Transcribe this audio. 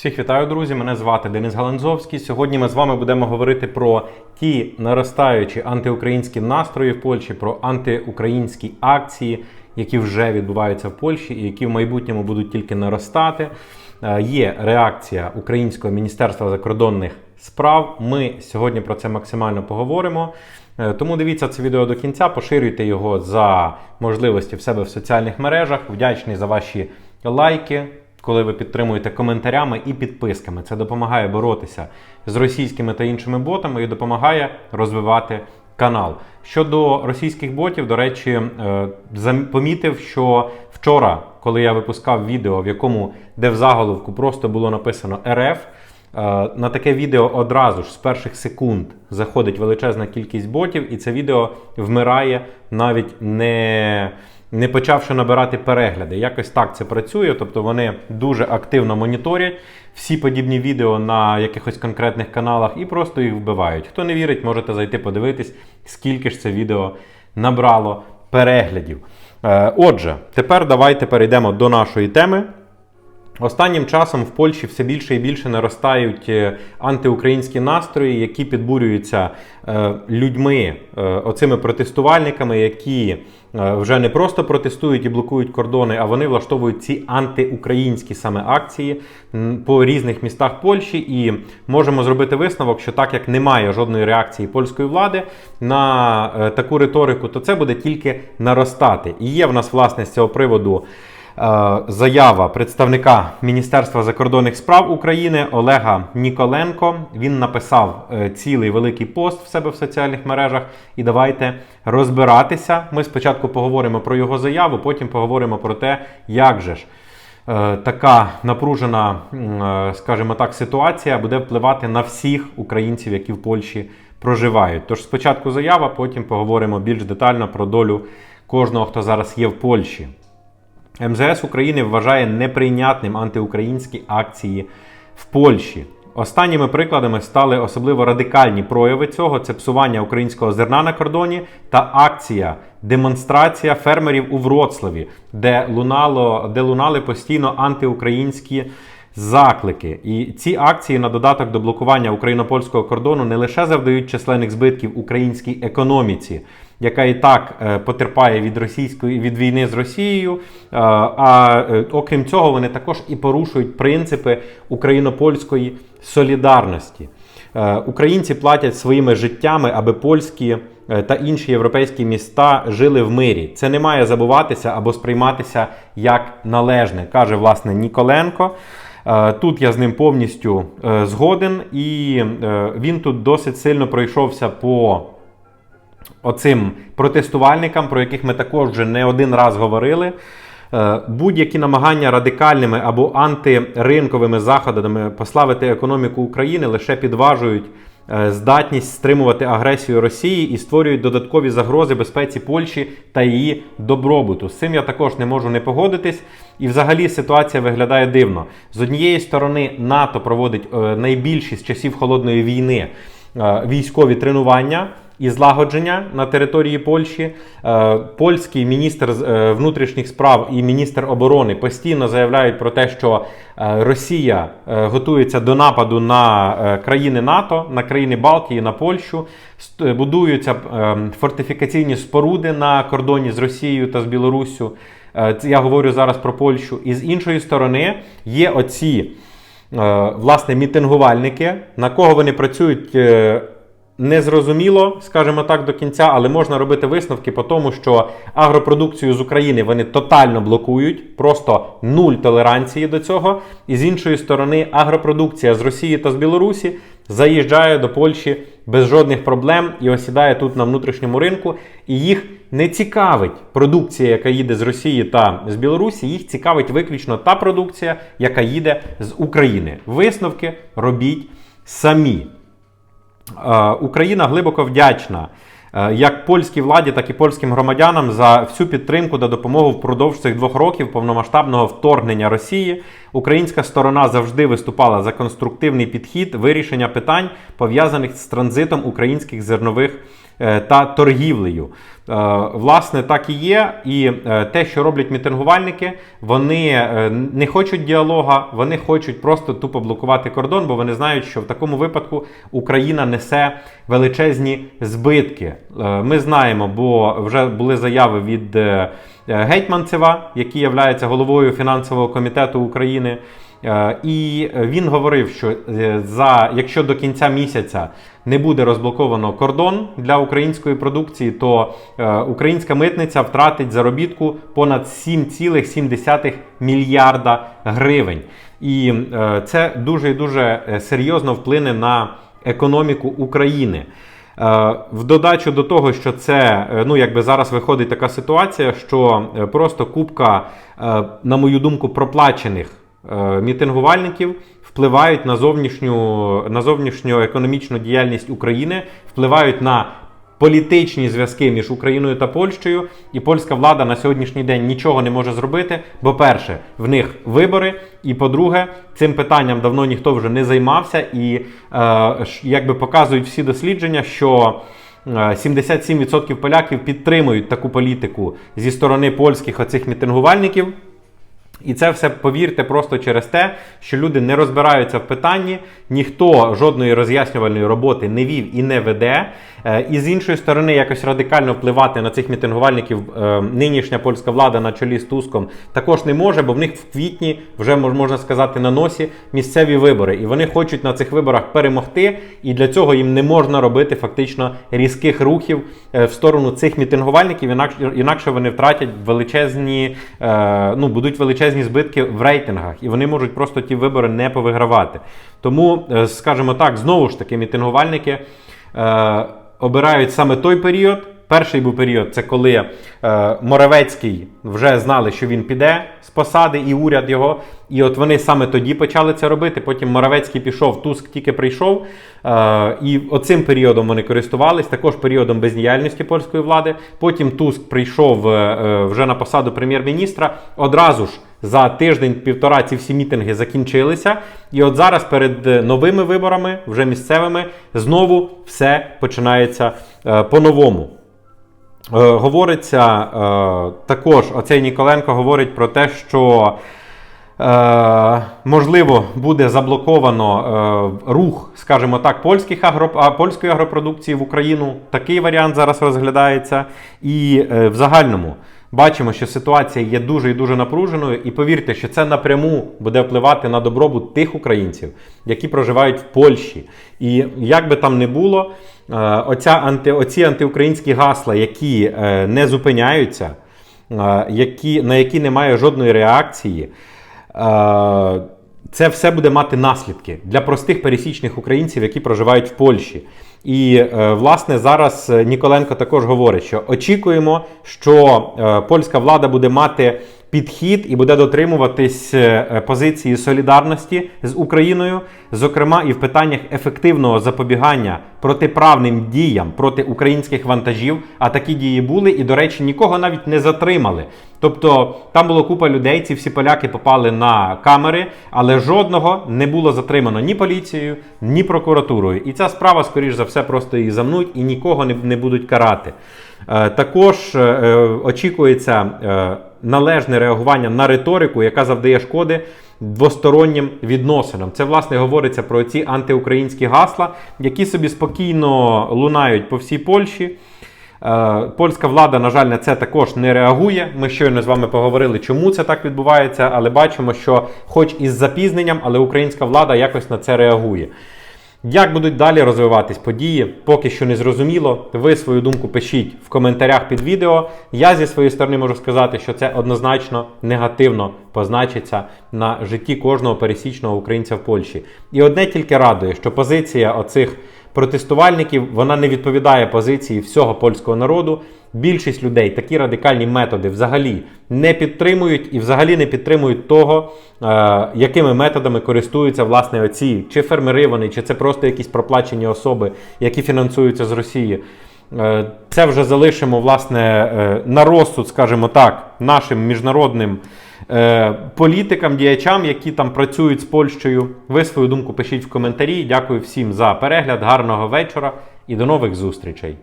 Всіх вітаю, друзі! Мене звати Денис Галанзовський. Сьогодні ми з вами будемо говорити про ті наростаючі антиукраїнські настрої в Польщі, про антиукраїнські акції, які вже відбуваються в Польщі і які в майбутньому будуть тільки наростати. Е, Є реакція Українського міністерства закордонних справ. Ми сьогодні про це максимально поговоримо. Е, Тому дивіться це відео до кінця, поширюйте його за можливості в себе в соціальних мережах. Вдячний за ваші лайки, коли ви підтримуєте коментарями і підписками. Це допомагає боротися з російськими та іншими ботами і допомагає розвивати канал. Щодо російських ботів, до речі, е, помітив, що вчора, коли я випускав відео, в якому де в заголовку просто було написано РФ. Е, На таке відео одразу ж з перших секунд заходить величезна кількість ботів, і це відео вмирає навіть не, не почавши набирати перегляди. Якось так це працює, тобто вони дуже активно моніторять всі подібні відео на якихось конкретних каналах і просто їх вбивають. Хто не вірить, можете зайти подивитись, скільки ж це відео набрало переглядів. Е, Отже, тепер давайте перейдемо до нашої теми. Останнім часом в Польщі все більше і більше наростають е, антиукраїнські настрої, які підбурюються е, людьми, е, оцими протестувальниками, які вже не просто протестують і блокують кордони, а вони влаштовують ці антиукраїнські саме акції по різних містах Польщі. І можемо зробити висновок, що так як немає жодної реакції польської влади на таку риторику, то це буде тільки наростати. І є в нас власне з цього приводу. Е, заява представника Міністерства закордонних справ України Олега Ніколенко. Він написав е, цілий великий пост в себе в соціальних мережах. І давайте розбиратися. Ми спочатку поговоримо про його заяву, потім поговоримо про те, як же ж. е, Така напружена, скажімо так, ситуація буде впливати на всіх українців, які в Польщі проживають. Тож спочатку заява, потім поговоримо більш детально про долю кожного, хто зараз є в Польщі. МЗС України вважає неприйнятним антиукраїнські акції в Польщі. Останніми прикладами стали особливо радикальні прояви цього: це псування українського зерна на кордоні та акція демонстрація фермерів у Вроцлаві, де лунало, де лунали постійно антиукраїнські заклики. І ці акції на додаток до блокування україно-польського кордону не лише завдають численних збитків українській економіці, яка і так е, потерпає від російської від війни з Росією. е, А е, окрім цього, вони також і порушують принципи україно-польської солідарності. Українці платять своїми життями, аби польські та інші європейські міста жили в мирі. Це не має забуватися або сприйматися як належне, каже власне Ніколенко. Тут я з ним повністю згоден, і він тут досить сильно пройшовся по оцим протестувальникам, про яких ми також вже не один раз говорили. Е, Будь-які намагання радикальними або антиринковими заходами послабити економіку України лише підважують е, здатність стримувати агресію Росії і створюють додаткові загрози безпеці Польщі та її добробуту. З цим я також не можу не погодитись. І взагалі ситуація виглядає дивно. З однієї сторони, НАТО проводить е, найбільші з часів холодної війни військові тренування і злагодження на території Польщі. Е, Польський міністр е, внутрішніх справ і міністр оборони постійно заявляють про те, що е, Росія готується до нападу на країни НАТО, на країни Балтії, на Польщу. Будуються фортифікаційні споруди на кордоні з Росією та з Білоруссю. Я говорю зараз про Польщу. І з іншої сторони є оці власне мітингувальники, на кого вони працюють. Незрозуміло, скажімо так, до кінця, але можна робити висновки по тому, що агропродукцію з України вони тотально блокують, просто нуль толеранції до цього. І з іншої сторони, агропродукція з Росії та з Білорусі заїжджає до Польщі без жодних проблем і осідає тут на внутрішньому ринку. І їх не цікавить продукція, яка їде з Росії та з Білорусі. Їх цікавить виключно та продукція, яка їде з України. Висновки робіть самі. Е, Україна глибоко вдячна е, як польській владі, так і польським громадянам за всю підтримку та допомогу впродовж цих двох років повномасштабного вторгнення Росії. Українська сторона завжди виступала за конструктивний підхід вирішення питань, пов'язаних з транзитом українських зернових та торгівлею. Е, Власне, так і є. І е, те, що роблять мітингувальники, вони е, не хочуть діалога, вони хочуть просто тупо блокувати кордон, бо вони знають, що в такому випадку Україна несе величезні збитки. Е, Ми знаємо, бо вже були заяви від е, Гетьманцева, який є головою фінансового комітету України. Е, І він говорив, що е, за якщо до кінця місяця не буде розблоковано кордон для української продукції, то е, українська митниця втратить заробітку понад 7,7 мільярда гривень. І це дуже і дуже серйозно вплине на економіку України. В додачу до того, що це ну якби зараз виходить така ситуація, що просто купка, на мою думку, проплачених мітингувальників впливають на зовнішню, на зовнішню економічну діяльність України, впливають на політичні зв'язки між Україною та Польщею, і польська влада на сьогоднішній день нічого не може зробити. Бо, перше, в них вибори, і по-друге, цим питанням давно ніхто вже не займався, і е, якби показують всі дослідження, що. е, 77% поляків підтримують таку політику зі сторони польських оцих мітингувальників. І це все повірте просто через те, що люди не розбираються в питанні, ніхто жодної роз'яснювальної роботи не вів і не веде. Е, І з іншої сторони, якось радикально впливати на цих мітингувальників е, нинішня польська влада на чолі з Туском також не може, бо в них в квітні вже можна сказати на носі місцеві вибори. І вони хочуть на цих виборах перемогти. І для цього їм не можна робити фактично різких рухів е, в сторону цих мітингувальників, інакше, вони втратять величезні, ну будуть величезні збитки в рейтингах, і вони можуть просто ті вибори не повигравати. Тому, е, скажімо так, знову ж таки, мітингувальники е, обирають саме той період. Перший був період, це коли е, Моравецький вже знали, що він піде з посади, і уряд його. І от вони саме тоді почали це робити. Потім Моравецький пішов, Туск тільки прийшов. Е, і оцим періодом вони користувались, також періодом бездіяльності польської влади. Потім Туск прийшов е, е, вже на посаду прем'єр-міністра. Одразу ж за тиждень-півтора ці всі мітинги закінчилися. І от зараз перед е, новими виборами, вже місцевими, знову все починається е, по-новому. Е, говориться е, також, оцей Ніколенко говорить про те, що е, можливо буде заблоковано е, рух, скажімо так, польських агро, польської агропродукції в Україну. Такий варіант зараз розглядається. І в загальному бачимо, що ситуація є дуже і дуже напруженою. І повірте, що це напряму буде впливати на добробут тих українців, які проживають в Польщі. І як би там не було, е, оця анти, оці антиукраїнські гасла, які е, не зупиняються, е, які, на які немає жодної реакції. Це все буде мати наслідки для простих пересічних українців, які проживають в Польщі. І е, власне зараз е, Ніколенко також говорить, що очікуємо, що е, польська влада буде мати підхід і буде дотримуватись е, позиції солідарності з Україною, зокрема і в питаннях ефективного запобігання протиправним діям проти українських вантажів. А такі дії були, і, до речі, нікого навіть не затримали. Тобто там було купа людей, ці всі поляки попали на камери, але жодного не було затримано ні поліцією, ні прокуратурою. І ця справа, скоріш за все, просто її замнуть і нікого не, не будуть карати. Е, також е, очікується належне реагування на риторику, яка завдає шкоди двостороннім відносинам. Це власне говориться про ці антиукраїнські гасла, які собі спокійно лунають по всій Польщі. Е, Польська влада, на жаль, на це також не реагує. Ми щойно з вами поговорили, чому це так відбувається, але бачимо, що, хоч із запізненням, але українська влада якось на це реагує. Як будуть далі розвиватись події, поки що не зрозуміло. Ви свою думку пишіть в коментарях під відео. Я зі своєї сторони можу сказати, що це однозначно негативно позначиться на житті кожного пересічного українця в Польщі. І одне тільки радує, що позиція оцих протестувальників вона не відповідає позиції всього польського народу. Більшість людей такі радикальні методи взагалі не підтримують і взагалі не підтримують того, е, якими методами користуються власне оці чи фермери вони, чи це просто якісь проплачені особи, які фінансуються з Росії. Е, Це вже залишимо власне е, на розсуд, скажімо так, нашим міжнародним е, політикам, діячам, які там працюють з Польщею. Ви свою думку пишіть в коментарі. Дякую всім за перегляд, гарного вечора і до нових зустрічей.